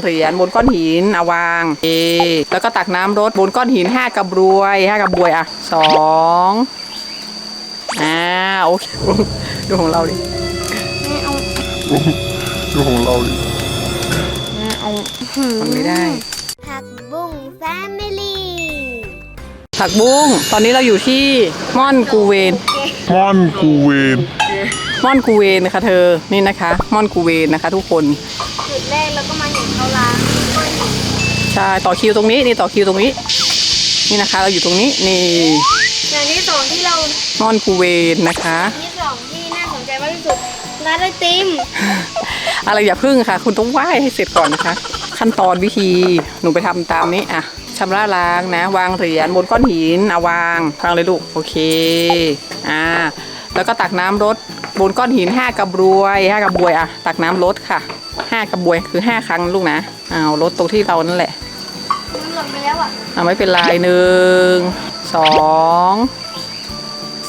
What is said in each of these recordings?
เหรียญบนก้อนหินเอาวางเอแล้วก็ตักน้ำรดบนก้อนหินห้ากระบวยห้ากระบวยอะสองอ่าโอเคดูของเราดิไม่เอาดูของเราดิเอามันไม่ได้ผักบุ้งแฟมิลี่ผักบุ้งตอนนี้เราอยู่ที่ม่อนกูเวนม่อนกูเวนม่อนกูเวนนะคะเธอนี่นะคะม่อนกูเวนนะคะ ทุกคนจุดแรกแล้วก็มาเห็น เขาล้างก้อนหินใช่ต่อคิวตรงนี้นี่ต่อคิวตรงนี้ นี่นะคะ เราอยู่ตรงนี้นี่อย่างที่สองที่เราม่อนกูเวนนะคะ ที่สองที่น่าสนใจมากที่สุดร้านไอติมอะไรอย่าพึ่งค่ะ คุณต้องไหว้ให้เสร็จก่อนนะคะ ขั้นตอนวิธีหนูไปทำตามนี้อะชำระล้างนะ วางเหรียญบนก้อนหินเอาวางวางเลยลูกโอเคอ่าแล้วก็ตักน้ำรดบนก้อนหินห้ากระบวยห้ากระบวยอะตักน้ำรดค่ะ ห้ากระบวยคือห้าครั้งลูกนะเอารดตรงที่เรานั่นแหละมันหล่นไปแล้วอะอะไม่เป็นไรหนึ่งสอง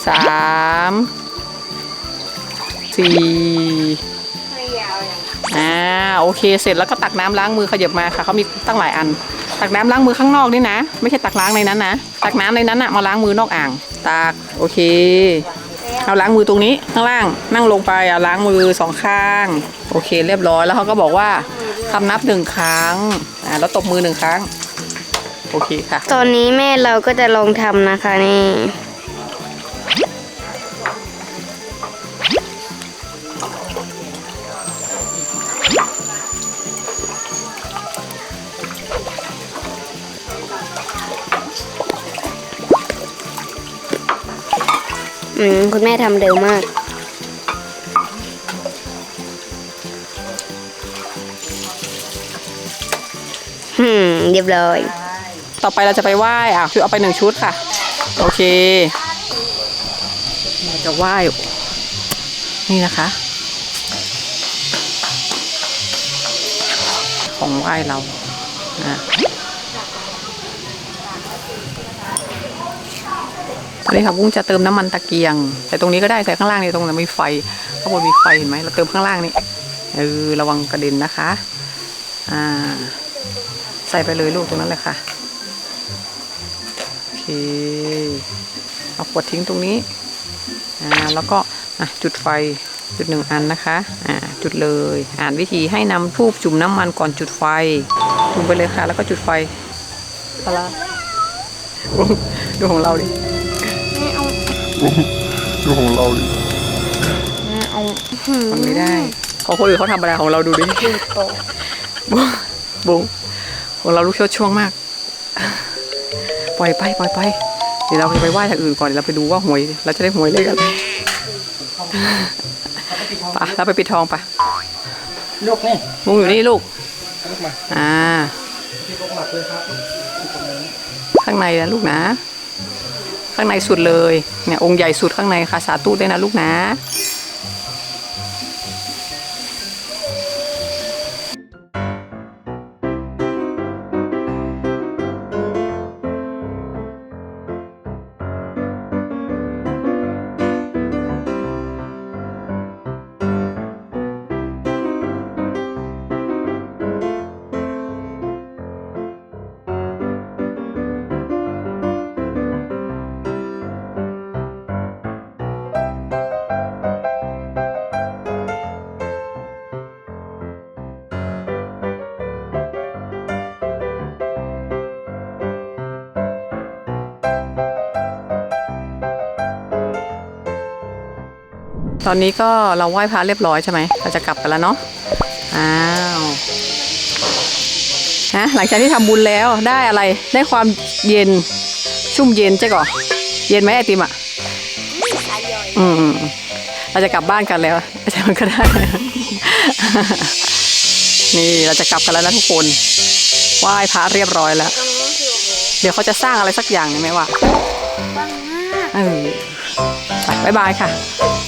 สามสี่ไม่ยาวอย่างอ่าโอเคเสร็จแล้วก็ตักน้ำล้างมือขยับมาค่ะเขามีตั้งหลายอัน ตักน้ำล้างมือข้างนอกนี่นะ ไม่ใช่ตักล้างในนั้นนะ ตักน้ำในนั้นอะมาล้างมือนอกอ่าง ตักโอเคแล้ว เอาล้างมือตรงนี้ข้างล่างนั่งลงไปเอาล้างมือสองข้าง โอเคเรียบร้อยแล้วเขาก็บอกว่าคำนับหนึ่งครั้งอ่าแล้วตบมือหนึ่งครั้ง โอเคค่ะ ตอนนี้แม่เราก็จะลองทำนะคะนี่ อืมคุณแม่ทำเร็วมาก หืม เรียบร้อย ต่อไปเราจะไปไหว้อะคือเอาไปหนึ่งชุดค่ะ โอเคเราจะไหว้ นี่นะคะ ของไหว้เราอะตอ นนี้ค่ะบุ้งจะเติมน้ำมันตะเกียงแต่ตรงนี้ก็ได้แต่ข้างล่างนี่ตรงนั้นมีไฟข้างบนมีไฟเห็นไหมเราเติมข้างล่างนี่เออระวังกระเด็นนะคะ อ่า ใส่ไปเลยลูกตรงนั้นเลยค่ะโอเคเอาขวดทิ้งตรงนี้อ่าแล้วก็จุดไฟจุดหนึ่งอันนะคะอ่าจุดเลย อ่านวิธีให้นำทูบจุ่มน้ำมันก่อนจุดไฟจุ่มไปเลยค่ะ แล้วก็จุดไฟพลาดูของเราดิ ดูของเราดิไม่เอามันไม่ได้ของคนอื่นเขาทำอะไรของเราดูดิโตบุ้งบุ้งของเราลูกโชดช่วงมาก ปล่อยไปปล่อยไป เดี๋ยวเราจะไปไหว้ทางอื่นก่อนเดี๋ยวเราไปดูว่าหวยเราจะได้หวยเลยกันไปเราไปปิดทองไปลูกนี่บุ้งอยู่นี่ลูกลูกมาอ่าพี่ลูกหลับเลยครับข้างในนะลูกนะ ข้างในสุดเลยเนี่ยองค์ใหญ่สุดข้างในค่ะสาธุด้วยนะลูกนะ ตอนนี้ก็เราไหว้พระเรียบร้อยใช่ไหมเราจะกลับกันแล้วเนาะอ้าวฮะหลังจากที่ทำบุญแล้วได้อะไรได้ความเย็นชุ่มเย็นใช่ก่อเย็นไหมไอติมอะอืมอืมอืมเราจะกลับบ้านกันแล้วแต่มันก็ได้ นี่เราจะกลับกันแล้วนะทุกคนไหว้พระเรียบร้อยแล้วตรงนู้นคือโอ้โหเดี๋ยวเขาจะสร้างอะไรสักอย่างเนี่ยไหมวะปังมากเออไปบ๊ายบายค่ะบ